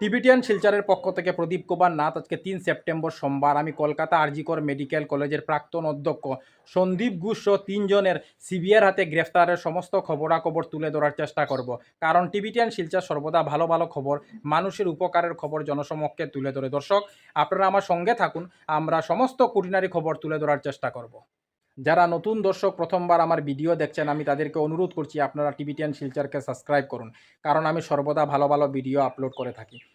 Tibetan শিলচারের পক্ষ থেকে প্রদীপ কুমার নাথ আজকে তিন সেপ্টেম্বর সোমবার। আমি কলকাতা আরজিকর মেডিকেল কলেজের প্রাক্তন অধ্যক্ষ সন্দীপ ঘোষ সহ তিনজনের সিবিআর হাতে গ্রেফতারের সমস্ত খবরাখবর তুলে ধরার চেষ্টা করব। কারণ টিবিটিয়ান শিলচার সর্বদা ভালো ভালো খবর, মানুষের উপকারের খবর জনসমক্ষে তুলে ধরে। দর্শক, আপনারা আমার সঙ্গে থাকুন, আমরা সমস্ত কুটিনারি খবর তুলে ধরার চেষ্টা করব। যারা নতুন দর্শক প্রথমবার আমার ভিডিও দেখছেন, আমি তাদেরকে অনুরোধ করছি আপনারা টিভি টেন শিলচারকে সাবস্ক্রাইব করুন। কারণ আমি সর্বদা ভালো ভালো ভিডিও আপলোড করে থাকি।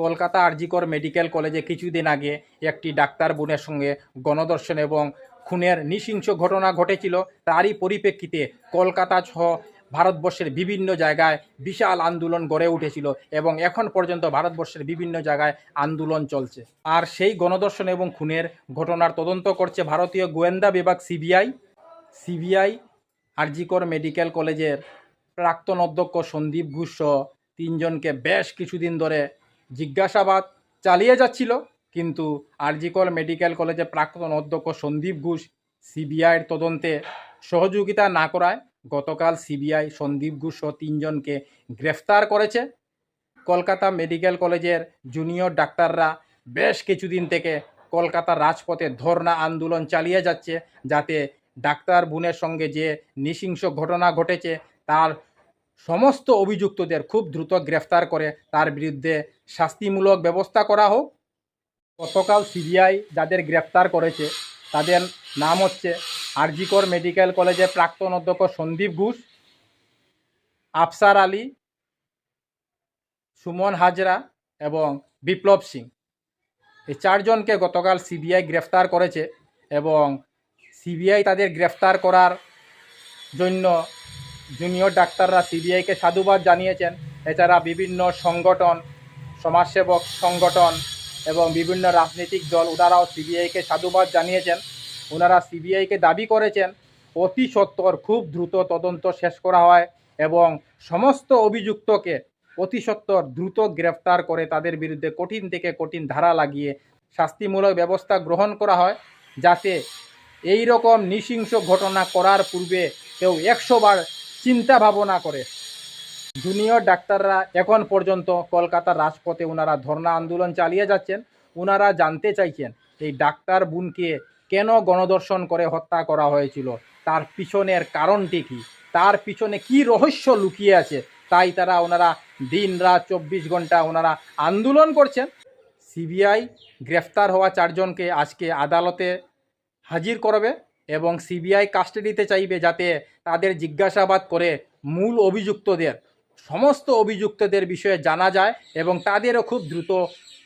কলকাতা আরজিকর মেডিকেল কলেজে কিছুদিন আগে একটি ডাক্তার বোনের সঙ্গে গণদর্শন এবং খুনের নৃশংস ঘটনা ঘটেছিল। তারই পরিপ্রেক্ষিতে কলকাতা সহ ভারতবর্ষের বিভিন্ন জায়গায় বিশাল আন্দোলন গড়ে উঠেছিল এবং এখন পর্যন্ত ভারতবর্ষের বিভিন্ন জায়গায় আন্দোলন চলছে। আর সেই গণদর্শন এবং খুনের ঘটনার তদন্ত করছে ভারতীয় গোয়েন্দা বিভাগ সিবিআই। সিবিআই, আরজিকর মেডিকেল কলেজের প্রাক্তন অধ্যক্ষ সন্দীপ ঘোষ তিনজনকে বেশ কিছুদিন ধরে জিজ্ঞাসাবাদ চালিয়ে যাচ্ছিল, কিন্তু আরজিকল মেডিকেল কলেজের প্রাক্তন অধ্যক্ষ সন্দীপ ঘোষ সিবিআইয়ের তদন্তে সহযোগিতা না করায় গতকাল সিবিআই সন্দীপ ঘোষ সহ তিনজনকে গ্রেফতার করেছে। কলকাতা মেডিকেল কলেজের জুনিয়র ডাক্তাররা বেশ কিছুদিন থেকে কলকাতার রাজপথে ধর্ণা আন্দোলন চালিয়ে যাচ্ছে, যাতে ডাক্তার বোনের সঙ্গে যে নৃশংস ঘটনা ঘটেছে, তার সমস্ত অভিযুক্তদের খুব দ্রুত গ্রেফতার করে, তার বিরুদ্ধে শাস্তিমূলক ব্যবস্থা করা হোক। গতকাল সিবিআই যাদের গ্রেফতার করেছে, তাদের নাম হচ্ছে আরজিকর মেডিকেল কলেজের প্রাক্তন অধ্যক্ষ সন্দীপ ঘোষ, আফসার আলী, সুমন হাজরা এবং বিপ্লব সিং। এই চারজনকে গতকাল সিবিআই গ্রেফতার করেছে এবং সিবিআই তাদের গ্রেফতার করার জন্য জুনিয়র ডাক্তাররা সিবিআইকে সাধুবাদ জানিয়েছেন। এছাড়া বিভিন্ন সংগঠন, সমাজসেবক সংগঠন এবং বিভিন্ন রাজনৈতিক দল, ওনারাও সিবিআইকে সাধুবাদ জানিয়েছেন। ওনারা সিবিআইকে দাবি করেছেন, অতি সত্বর খুব দ্রুত তদন্ত শেষ করা হয় এবং সমস্ত অভিযুক্তকে অতি সত্বর দ্রুত গ্রেফতার করে তাদের বিরুদ্ধে কঠিন থেকে কঠিন ধারা লাগিয়ে শাস্তিমূলক ব্যবস্থা গ্রহণ করা হয়, যাতে এই রকম নৃশংস ঘটনা করার পূর্বে কেউ একশোবার চিন্তা ভাবনা করে। জুনিয়র ডাক্তাররা এখন পর্যন্ত কলকাতার রাজপথে ওনারা ধর্ণা আন্দোলন চালিয়ে যাচ্ছেন ওনারা জানতে চাইছেন এই ডাক্তার বোনকে কেন গণদর্শন করে হত্যা করা হয়েছিল, তার পিছনের কারণটি কী, তার পিছনে কি রহস্য লুকিয়ে আছে, তাই তারা ওনারা দিন রাত চব্বিশ ঘণ্টা ওনারা আন্দোলন করছেন। সিবিআই গ্রেফতার হওয়া চারজনকে আজকে আদালতে হাজির করবে। এবং সিবিআই কাস্টাডিতে চাইবে যাতে তাদের জিজ্ঞাসাবাদ করে মূল অভিযুক্তদের, সমস্ত অভিযুক্তদের বিষয়ে জানা যায় এবং তাদেরও খুব দ্রুত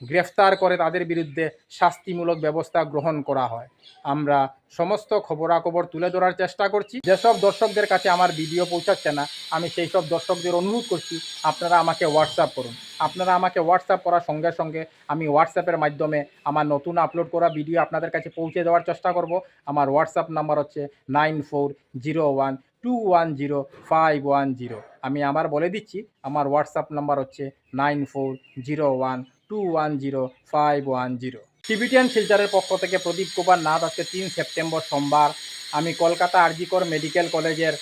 গ্রেফতার করে তাদের বিরুদ্ধে শাস্তিমূলক ব্যবস্থা গ্রহণ করা হয়। আমরা সমস্ত খবরাখবর তুলে ধরার চেষ্টা করছি। যেসব দর্শকদের কাছে আমার ভিডিও পৌঁছাচ্ছে না, আমি সেই সব দর্শকদের অনুরোধ করছি, আপনারা আমাকে হোয়াটসঅ্যাপ করুন। আপনারা আমাকে হোয়াটসঅ্যাপ করার সঙ্গে সঙ্গে আমি হোয়াটসঅ্যাপের মাধ্যমে আমার নতুন আপলোড করা ভিডিও আপনাদের কাছে পৌঁছে দেওয়ার চেষ্টা করব। আমার হোয়াটসঅ্যাপ নাম্বার হচ্ছে nine four zero one two one zero five one zero আমি আমার বলে দিচ্ছি, আমার হোয়াটসঅ্যাপ নাম্বার হচ্ছে nine four zero one two one zero five one zero Tibetan শিলচরের পক্ষ থেকে প্রদীপ কুমার নাথ আজকে তিন সেপ্টেম্বর সোমবার। আমি কলকাতা আরজিকর মেডিকেল কলেজের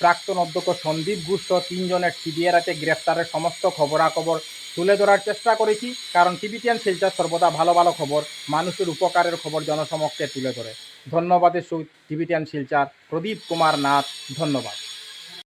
প্রাক্তন অধ্যক্ষ সন্দীপ ঘোষ তিনজনের সিবিআইতে গ্রেফতারের সমস্ত খবরাখবর তুলে ধরার চেষ্টা করেছি, কারণ টিবিটিয়ান শিলচর সর্বদা ভালো ভালো খবর, মানুষের উপকারের খবর জনসমক্ষে তুলে ধরে। ধন্যবাদের সহিত টিবিটিয়ান শিলচর প্রদীপ কুমার নাথ, ধন্যবাদ।